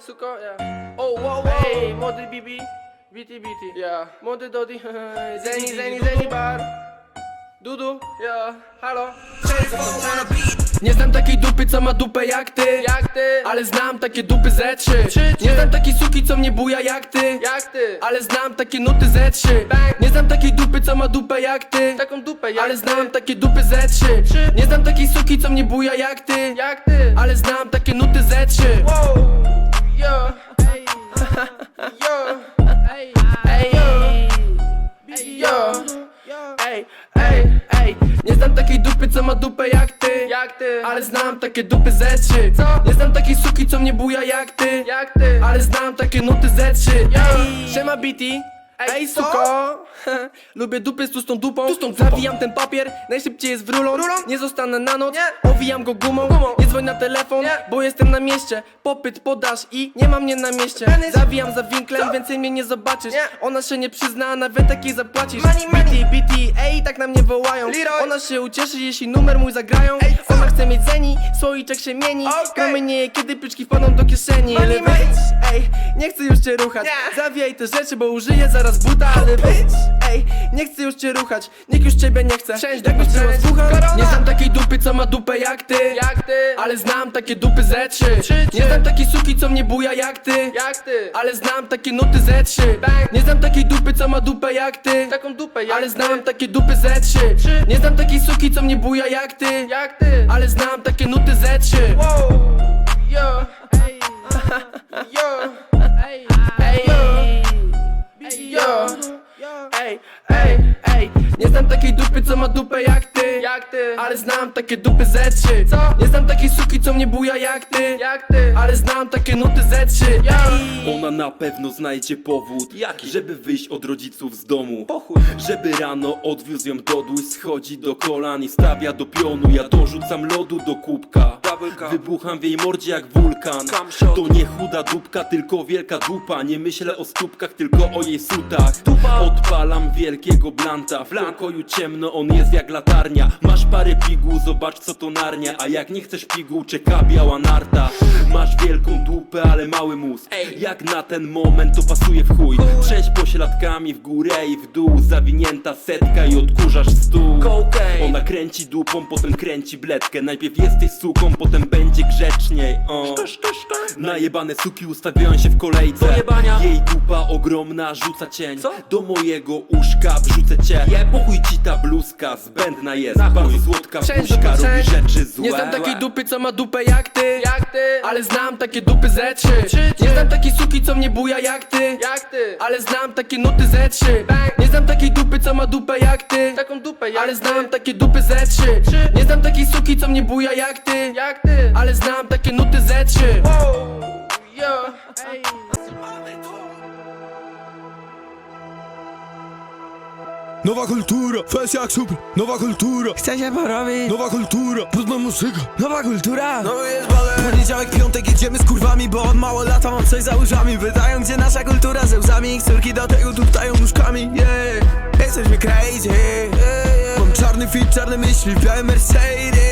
Suko, ja. Oh, wow, wow. Hey, młody Bibi, Biti, Biti, ja. Młody Dodi, Zeni, Zeni, Zeni Bar. Dudu, ja, halo. Nie znam takiej dupy, co ma dupę jak ty Jak ty, Ale znam takie dupy trzy Trzy, Nie znam takiej suki, co mnie buja jak ty jak ty. Ale znam takie nuty trzy Bang. Nie znam takiej dupy, co ma dupę jak ty Taką dupę, jak Ale ty. znam takie dupy trzy Trzy. Nie znam takiej suki, co mnie buja jak ty Jak ty. Ale znam takie nuty trzy Wow, yo. Yo. Ej, Yo. ej, ej, ej Nie znam takiej dupy, co ma dupę jak ty Jak ty. Ale znam takie dupy ze trzy Co? Nie znam takiej suki, co mnie buja jak ty Jak ty. Ale znam takie nuty ze trzy Ej. Siema Biti Ej, suko Lubię dupy z tłustą dupą Zawijam ten papier, najszybciej jest w rulon Rulon? Nie zostanę na noc, Nie. owijam go gumą Gumą. Nie dzwoń na telefon, Nie. bo jestem na mieście Popyt podasz i nie ma mnie na mieście Penis. Zawijam za winklem, Co? więcej mnie nie zobaczysz Nie. Ona się nie przyzna, nawet takiej zapłacisz Money, money. Biti, Biti, ej, tak na mnie wołają Leroy. Ona się ucieszy, jeśli numer mój zagrają Ej? Ona chce mieć zeni, słoiczek się mieni Okej. Gramy nie, kiedy piczki wpadną do kieszeni Money, Ale wejdź, ej, nie chcę już cię ruchać Nie. Zawijaj te rzeczy, bo użyję zaraz buta Ale wejdź, ej, nie chcę już cię ruchać Nikt już ciebie nie chce Wszęść Jakbyś do była wszęść. słucha Korona. Nie znam takiej dupy, co ma dupę jak ty Jak ty. Ale znam takie dupy ze trzy Nie znam takiej suki, co mnie buja jak ty Jak ty. Ale znam takie nuty ze trzy. Nie znam takiej dupy, co ma dupę jak ty Taką dupę, jak Ale znam takie dupy ze trzy. Nie znam takiej suki, co mnie buja jak ty Jak ty. Ale znam takie nuty ze trzy Wow, yo. Yo. Ale znam takie dupy ze trzy Co? Nie znam takiej suki, co mnie buja jak ty Jak ty. Ale znam takie nuty ze trzy Yo. Ona na pewno znajdzie powód Jaki? Żeby wyjść od rodziców z domu Pochuj. Żeby rano odwiózł ją do dół Schodzi do kolan i stawia do pionu Ja dorzucam lodu do kubka. Wybucham w jej mordzie jak wulkan. To nie chuda dupka, tylko wielka dupa. Nie myślę o stópkach, tylko o jej sutach. Odpalam wielkiego blanta. W pokoju ciemno, on jest jak latarnia. Masz parę piguł, zobacz co to narnia A jak nie chcesz piguł, czeka biała narta Masz wielką dupę, ale mały mózg Ej. Jak na ten moment to pasuje w chuj Sześć pośladkami w górę i w dół Zawinięta setka i odkurzasz stół. Ona kręci dupą, potem kręci bledkę Najpierw jesteś suką, potem będzie grzeczniej o. Najebane suki ustawiają się w kolejce. Jej dupa ogromna rzuca cień? Do mojego uszka wrzucę cię. Pochuj ci ta bluzka, zbędna jest. Bardzo słodka puszka, do robi rzeczy złe Nie znam takiej dupy, co ma dupę jak ty Jak ty. Ale znam takie dupy ze trzy. Nie znam takiej suki, co mnie buja jak ty Jak ty. Ale znam takie nuty ze trzy. Nie znam takiej dupy, co ma dupę jak ty Taką dupę, jak Ale ty. znam takie dupy ze trzy. Nie znam takiej suki, co mnie buja jak ty Jak ty. Ale znam takie nuty ze trzy Wow, yo. Nowa kultura, fest jak super, nowa kultura. Chcę się porobić. Nowa kultura, brudna muzyka. Nowa kultura. No jest balet Poniedziałek, piątek jedziemy z kurwami Bo od mało lata mam coś za uszami. Pytają gdzie nasza kultura ze łzami. Ich córki do tego tuptają nóżkami. Yeah, jesteśmy crazy. Yeah, yeah. Mam czarny fit, czarne myśli w białym Mercedes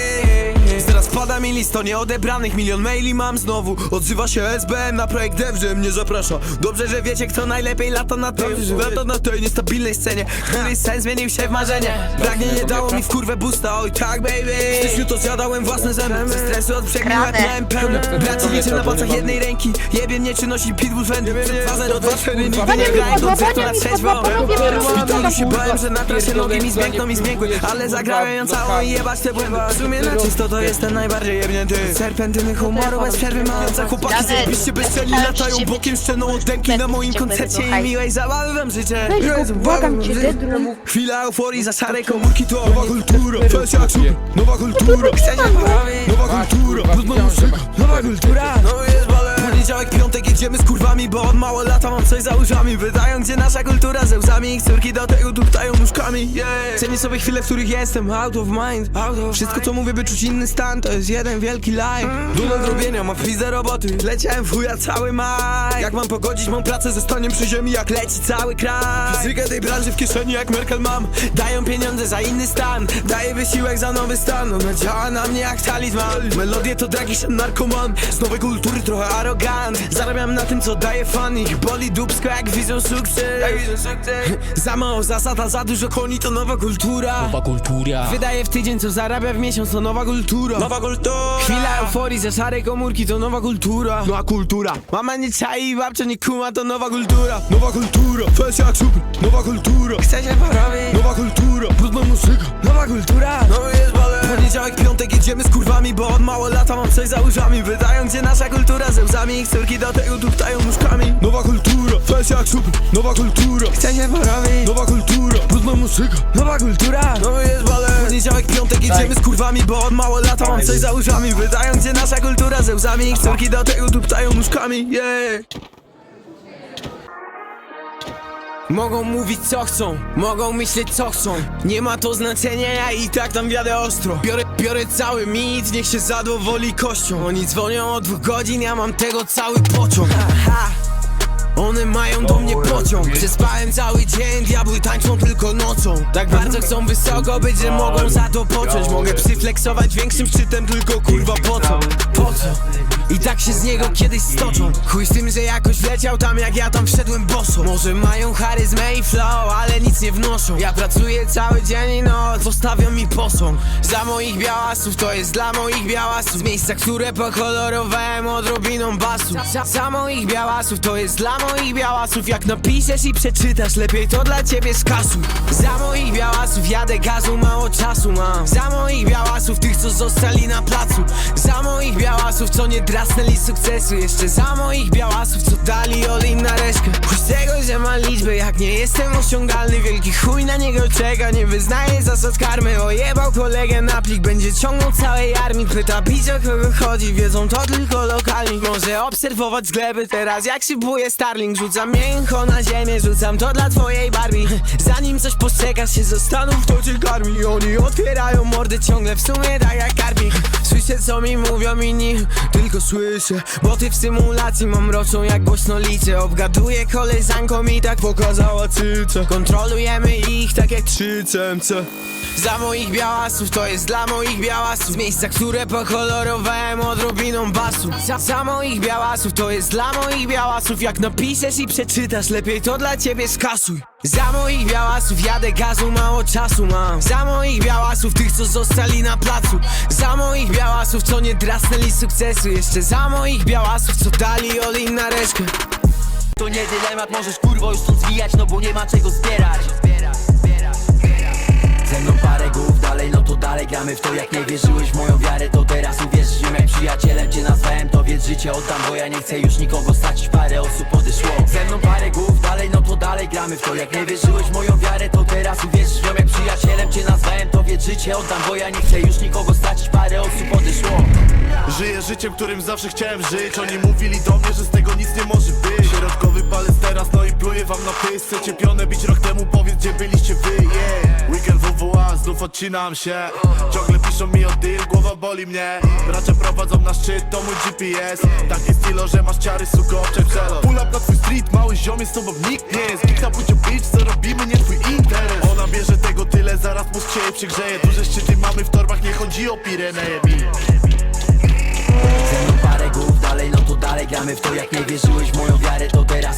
Teraz pada mi list o nieodebranych Milion maili mam znowu. Odzywa się SBM na projekt Dev, że mnie zaprasza. Dobrze, że wiecie kto najlepiej lata na tym. Lata na tej niestabilnej scenie Której sen zmienił się w marzenie. Pragnienie dało mi w kurwę busta, oj tak baby. W styczniu to zjadałem własne zęby. Ze stresu od przegnił łeb miałem pełny Braci liczę na palcach jednej ręki. Jebie mnie czy nosi pitbull rzędy Przed 2-0-2 cztery nigdy nie grałem koncertu na trzeźwo. W szpitalu się bałem, że na trasie nogi mi zwiękną i zmiękły Ale zagrałem ją całą i jebać te błędy W sumie na czysto to jestem najbardziej jebnięty. Serpentyny humoru bez przerwy mam Za chłopaki Dawid, zajebiście bezczelni tak, latają bokiem szczeną oddęki na moim koncercie i miłej zabawy wam życzę. Weź go, błagam cię. Chwila euforii za szare komórki to Nowa kultura, fest jak super, nowa kultura. Chcę się porobić Nowa kultura, brudna muzyka Nowa kultura, no jest Poniedziałek, piątek jedziemy z kurwami, bo od mało lata mam coś za uszami Pytają gdzie nasza kultura ze łzami. Ich córki do tego tuptają nóżkami yeah. Cenię sobie chwile, w których jestem out of mind out of Wszystko co mówię by czuć inny stan To jest jeden wielki lie. Dużo do zrobienia, mam frizę roboty. Leciałem w chuja cały maj. Jak mam pogodzić, mam pracę ze staniem przy ziemi Jak leci cały kraj. Fizykę tej branży w kieszeni jak Merkel mam. Dają pieniądze za inny stan. Daję wysiłek za nowy stan. Ona działa na mnie jak talizman. Melodie to tragiczny narkoman. Z nowej kultury trochę arogant Zarabiam na tym co daje fan. Ich boli dupsko jak widzą sukces. Za mało zasad, a za dużo koni to nowa kultura. Nowa kultura. Wydaje w tydzień co zarabia w miesiąc to nowa kultura. Nowa kultura. Chwila euforii za szare komórki to nowa kultura. Nowa kultura. Mama nie czai, babcia nie kuma to nowa kultura. Nowa kultura, fest jak super. Nowa kultura, Chce się porobić. Nowa kultura. Brudna muzyka. Nowa kultura, nowy jest balet kurwami Bo od mało lata mam coś za uszami Pytają gdzie nasza kultura ze łzami. Ich córki do tego tuptają nóżkami. Nowa kultura, fest jak super Nowa kultura, Chce się nowa kultura. Brudna muzyka. Nowa kultura, nowy jest balet Poniedziałek, piątek jedziemy z kurwami Bo od mało lata mam coś za uszami Pytają gdzie nasza kultura ze łzami. Ich córki do tego tuptają nóżkami. Yeah Mogą mówić co chcą, mogą myśleć co chcą. Nie ma to znaczenia, ja i tak tam wiadę ostro. Biorę, biorę cały mit, niech się zadowoli kością. Oni dzwonią od dwóch godzin, ja mam tego cały pociąg. Aha. One mają do mnie pociąg. Przespałem cały dzień, diabły tańczą tylko nocą. Tak bardzo chcą wysoko być, że mogą za to począć. Mogę przyflexować większym szczytem, tylko kurwa po co? Po co? I tak się z niego kiedyś stoczą. Chuj z tym, że jakoś leciał tam jak ja tam wszedłem boso. Może mają charyzmę i flow, ale nic nie wnoszą. Ja pracuję cały dzień i noc, zostawią mi posąg. Za moich białasów, to jest dla moich białasów. Z miejsca, które pokolorowałem odrobiną basu. Za, za moich białasów, to jest dla moich białasów. Jak napiszesz i przeczytasz, lepiej to dla ciebie skasuj Za moich białasów jadę gazu, mało czasu mam. Za moich białasów, tych co zostali na placu. Za moich białasów, co nie drasnęli sukcesu Jeszcze za moich białasów, co dali olin na reszkę Chuj tego, że ma liczbę, jak nie jestem osiągalny Wielki chuj na niego czeka, nie wyznaje zasad karmy. Ojebał kolegę na plik, będzie ciągnął całej armii. Pyta bić o kogo chodzi, wiedzą to tylko lokalni. Może obserwować z gleby teraz, jak szybuje Starling Rzucam mięcho na ziemię, rzucam to dla twojej Barbie. Zanim coś postrzegasz się zastanów, to cię karmi. Oni otwierają mordy ciągle w sumie tak jak karmi Słyszę co mi mówią inni, tylko słyszę Bo ty w symulacji mam mroczą jak głośno liczę. Obgaduję koleżanką i tak pokazała cyce. Kontrolujemy ich tak jak 3 CMC Za moich białasów, to jest dla moich białasów. Z miejsca, które pokolorowałem odrobiną basu. Za, za moich białasów, to jest dla moich białasów. Jak napiszesz i przeczytasz, lepiej to dla ciebie skasuj. Za moich białasów jadę gazu, mało czasu mam. Za moich białasów, tych co zostali na placu. Za moich białasów, co nie drasnęli sukcesu. Jeszcze za moich białasów, co dali olin na reszkę To nie dylemat, możesz kurwo już stąd zwijać, no bo nie ma czego zbierać Ze mną parę dalej, no to dalej gramy w to. Jak nie wierzyłeś w moją wiarę, to teraz uwierzysz. W jak przyjacielem cię nazwałem To więc życie oddam, bo ja nie chcę już nikogo stracić Parę osób odeszło Ze mną parę głów dalej, no to dalej gramy w to. Jak nie wierzyłeś w moją wiarę, to teraz uwierzysz. W jak przyjacielem cię nazwałem To więc życie oddam, bo ja nie chcę już nikogo stracić Parę osób odeszło Żyję życiem, którym zawsze chciałem żyć. Oni mówili do mnie, że z tego nic nie może być. Środkowy palec teraz, no i pluję wam na pysk. Chcecie pionę bić rok temu, powiedz gdzie byliście wy, yeah. Weekend WWA, znów odcinam się. Ciągle piszą mi o deal, głowa boli mnie. Bracia prowadzą na szczyt, to mój GPS Takie stylo, że masz ciary, suko, oczek przelot. Pull up na twój street, mały ziomie, z tobą nikt nie jest. Nikt na płycie bitch, co robimy, nie twój interes. Ona bierze tego tyle, zaraz mózg się jej przygrzeje. Duże szczyty mamy w torbach, nie chodzi o Pireneje Ze parę głów dalej, no to dalej gramy w to Jak nie wierzyłeś w moją wiarę, to teraz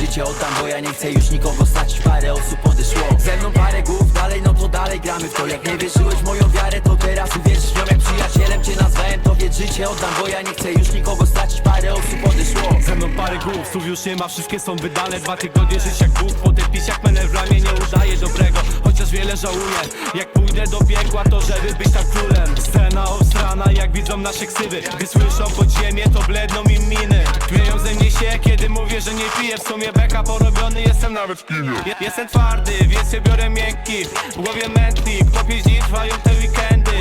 życie oddam, bo ja nie chcę już nikogo stracić Parę osób odeszło Ze mną parę głów dalej, no to dalej gramy w to. Jak nie wierzyłeś w moją wiarę, to teraz uwierzysz w jak przyjacielem cię nazwałem To więc życie oddam, bo ja nie chcę już nikogo stracić Parę osób odeszło Ze mną parę głów, słów już nie ma, wszystkie są wydane. Dwa tygodnie żyć jak Bóg, potem pić jak menel w ramię. Nie udaje dobrego, chociaż wiele żałuję. Jak pójdę do piekła, to żeby być tak królem. Scena obstrana, jak widzą nasze ksywy. Gdy słyszą podziemie, to bledną im miny. Śmieją ze mnie się, kiedy mówię, że nie piję. W sumie beka porobiony, jestem nawet w kinie. Je- Jestem twardy, więc się biorę miękki. W głowie mętlik, po pięć dni trwają te weekendy.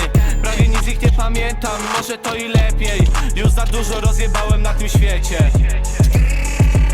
Prawie nic ich nie pamiętam, może to i lepiej. Już za dużo rozjebałem na tym świecie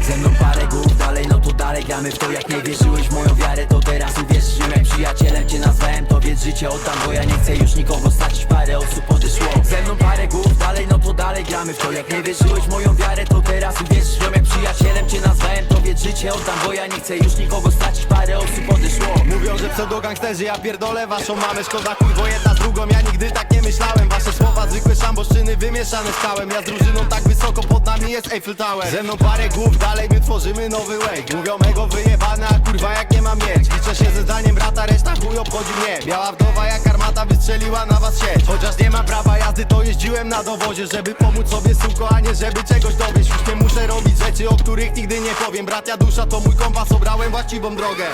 Ze mną parę głów dalej, no to dalej gramy w to Jak nie wierzyłeś w moją wiarę, to teraz uwierzysz nią Jak przyjacielem cię nazwałem, to więc życie oddam Bo ja nie chcę już nikogo stracić, parę osób odeszło Ze mną parę głów dalej, no to dalej gramy w to Jak nie wierzyłeś w moją wiarę, to teraz uwierzysz nią Jak przyjacielem cię nazwałem, to więc życie oddam Bo ja nie chcę już nikogo stracić, parę osób odeszło Mówią, że pseudogangsterzy, ja pierdolę waszą mamę Szkoda kurwo jedna z drugą, ja nigdy tak nie myślałem. Wasze słowa zwykłe szamboszczyny wymieszane z kałem Ja z drużyną tak wysoko, pod nami jest Eiffel Tower. Ze mną parę głów, dalej my tworzymy nowy wave Mówią mego wyjebane, a kurwa jak nie mam mieć Liczę się ze zdaniem brata, reszta chuj obchodzi mnie. Biała wdowa jak armata wystrzeliła na was sieć. Chociaż nie ma prawa jazdy, to jeździłem na dowozie Żeby pomóc sobie suko, a nie żeby czegoś dowieść. Już nie muszę robić rzeczy, o których nigdy nie powiem. Bracia dusza to mój kompas, obrałem właściwą drogę